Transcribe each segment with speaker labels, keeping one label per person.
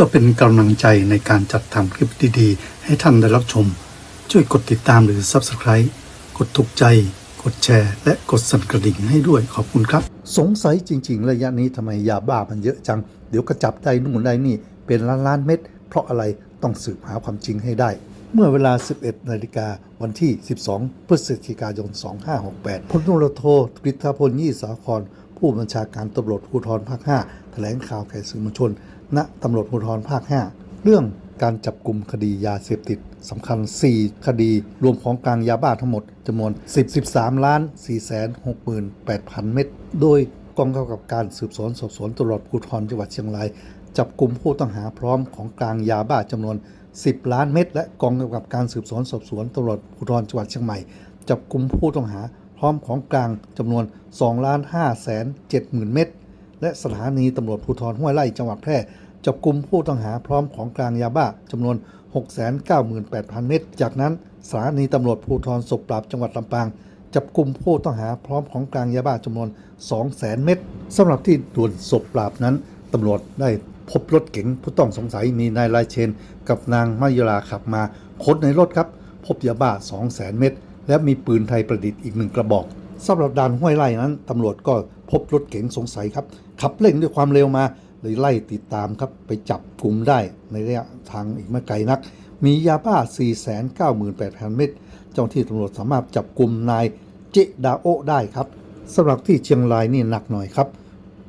Speaker 1: พื่อเป็นกำลังใจในการจัดทำคลิปดีๆ ให้ท่านได้รับชม ช่วยกดติดตามหรือ Subscribe กดถูกใจ กดแชร์ และกดสั่นกระดิ่งให้ด้วยขอบคุณครับ สงสัยจริง ๆ ระยะนี้ทำไมยาบ้ามันเยอะจัง เดี๋ยวก็จับได้นู่นได้นี่ เป็นล้านล้านๆเม็ด เพราะอะไรต้องสืบหาความจริงให้ได้ เมื่อเวลา 11 นาฬิกาวันที่ 12 พฤศจิกายน 2568พลตำรวจโทกฤษพลยี่สาครผู้บัญชาการตำรวจภูธรภาค 5 แถลงข่าวแก่สื่อมวลชน ณตำรวจภูธรภาค 5 เรื่องการจับกลุ่มคดียาเสพติดสำคัญ 4 คดีรวมของกลางยาบ้าทั้งหมดจำนวน10 13ล้าน 4 6 8 0 0 0 เม็ดโดยกองกำกับการสืบสวนสอบสวนตำรวจภูธรจังหวัดเชียงราย จับกลุ่มผู้ต้องหาพร้อมของกลางยาบ้าจำนวน 10 ล้านเม็ดและกองกำกับการสืบสวนสอบสวนตำรวจภูธรจังหวัดเชียงใหม่ จับกลุ่มผู้ต้องหาพร้อมของกลางจำนวน2ล้าน5แสน7หมื่นเม็ด และสถานีตำรวจภูธรห้วยไร่จังหวัดแพร่จับกลุ่มผู้ต้องหาพร้อมของกลางยาบ้าจำนวน 698,000 เม็ดจากนั้นสถานีตำรวจภูธรศพปราบจังหวัดลำปางจับกลุ่มผู้ต้องหาพร้อมของกลางยาบ้าจำนวน 200,000 เม็ดสำหรับที่ด่วนศพปราบนั้นตำรวจได้พบรถเก๋งผู้ต้องสงสัยมีนายลายเชน กับนางมายลาขับมาค้นในรถครับ พบยาบ้า 200,000 เม็ดและมีปืนไทยประดิษฐ์อีกหนึ่งกระบอกสำหรับด่านห้วยไร่นั้นตำรวจก็ พบรถเก๋งสงสัยครับ ขับเร่งด้วยความเร็วมาเลยไล่ติดตามครับไปจับกลุ่มได้ในระยะทางอีกไม่ไกลนัก มียาบ้า 498,000 เม็ดเจ้าที่ตำรวจสามารถจับกลุ่มนายเจดาโอได้ครับสำหรับที่เชียงรายนี่หนักหน่อยครับ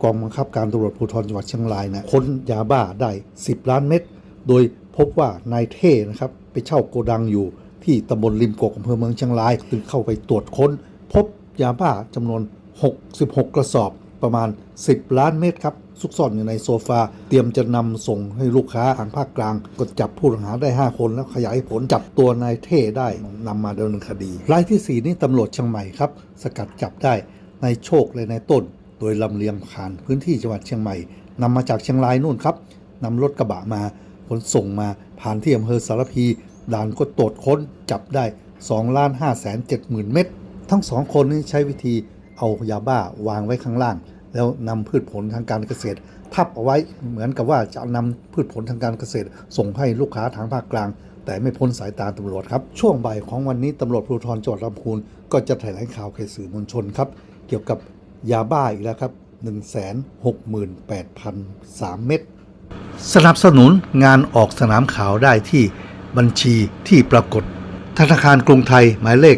Speaker 1: กองบังคับการตำรวจภูธรจังหวัดเชียงรายนะค้นยาบ้าได้ 10 ล้านเม็ดโดยพบว่านายเท่นะครับไปเช่าโกดังอยู่ที่ตำบลริมกกอำเภอเมืองเชียงรายจึงเข้าไปตรวจค้น พบยาบ้าจำนวน 66 กระสอบประมาณ 10 ล้านเม็ดครับ ซุกซ่อนอยู่ในโซฟา เตรียมจะนำส่งให้ลูกค้าทางภาคกลาง ก็จับผู้ต้องหาได้ 5 คนแล้วขยายผลจับตัวนายเท่ได้นำมาดำเนินคดีรายทีสี่4 นี่ตำรวจเชียงใหม่ครับ สกัดจับได้ในโชคและนต้น โดยลำเลียงผ่านพื้นที่จังหวัดเชียงใหม่นำมาจากเชียงรายนู่นครับนำรถกระบะมาขนส่งมาผ่านที่อำเภอสารพีด่านก็ตรวจค้นจับได้2ล้าน5แสน7หมื่นเม็ดทั้งสองคนนี้ใช้วิธี เอายาบ้าวางไว้ข้างล่าง แล้วนำพืชผลทางการเกษตร ทับเอาไว้เหมือนกับว่าจะนำพืชผลทางการเกษตร ส่งให้ลูกค้าทางภาคกลาง แต่ไม่พ้นสายตาตำรวจครับ ช่วงบ่ายของวันนี้ตำรวจภูธรจังหวัดลำพูนก็จะแถลงข่าวแก่สื่อมวลชนครับ เกี่ยวกับยาบ้าอีกแล้วครับ 168,003 เม็ดสนับสนุนงานออกสนามข่าวได้ที่บัญชีที่ปรากฏ ธนาคารกรุงไทยหมายเลข